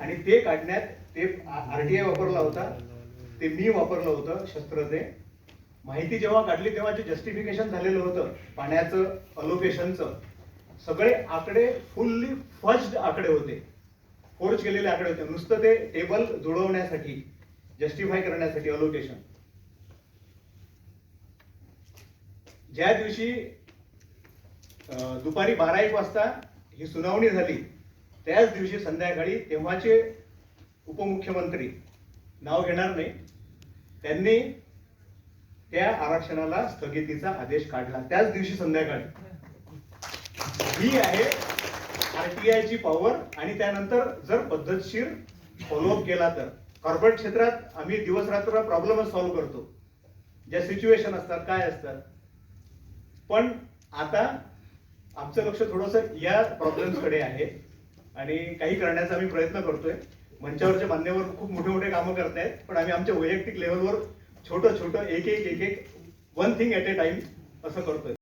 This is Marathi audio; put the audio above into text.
आणि ते काढण्यात ते आरटीआय वापरला होता. ते मी वापरलं होतं शस्त्र ते माहिती जेव्हा काढली तेव्हा जे जस्टिफिकेशन झालेलं होतं पाण्याचं अलोकेशनचं सगळे आकडे फुल्ली फर्स्ट आकडे होते. फोर्ज केलेले आकडे होते. नुसतं ते टेबल जुळवण्यासाठी जस्टिफाय करण्यासाठी अलोकेशन ज्या दिवशी दुपारी बारा एक वाजता ही सुनावणी झाली त्याच दिवशी संध्याकाळी तेव्हाचे उपमुख्यमंत्री नाव घेणार नाही. त्यांनी त्या आरक्षणाला स्थगितीचा आदेश काढला. त्याच दिवशी संध्याकाळी. ही आहे आरटीआयची पॉवर आणि त्यानंतर जर पद्धतशीर फॉलोअप केला तर. कॉर्पोरेट क्षेत्रात आम्ही दिवस रात्र प्रॉब्लेमच सॉल्व्ह करतो. ज्या सिच्युएशन असतात काय असतात? पण आता आमचं लक्ष थोडस या प्रॉब्लेम्सकडे आहे. आणि काही करण्याचा आम्ही प्रयत्न करतोय. मंचावरचे मान्यवर खूप मोठे मोठे कामं करतायत पण आम्ही आमच्या वैयक्तिक लेवलवर छोटं छोटं एक एक एक एक one thing at a time असं करतोय.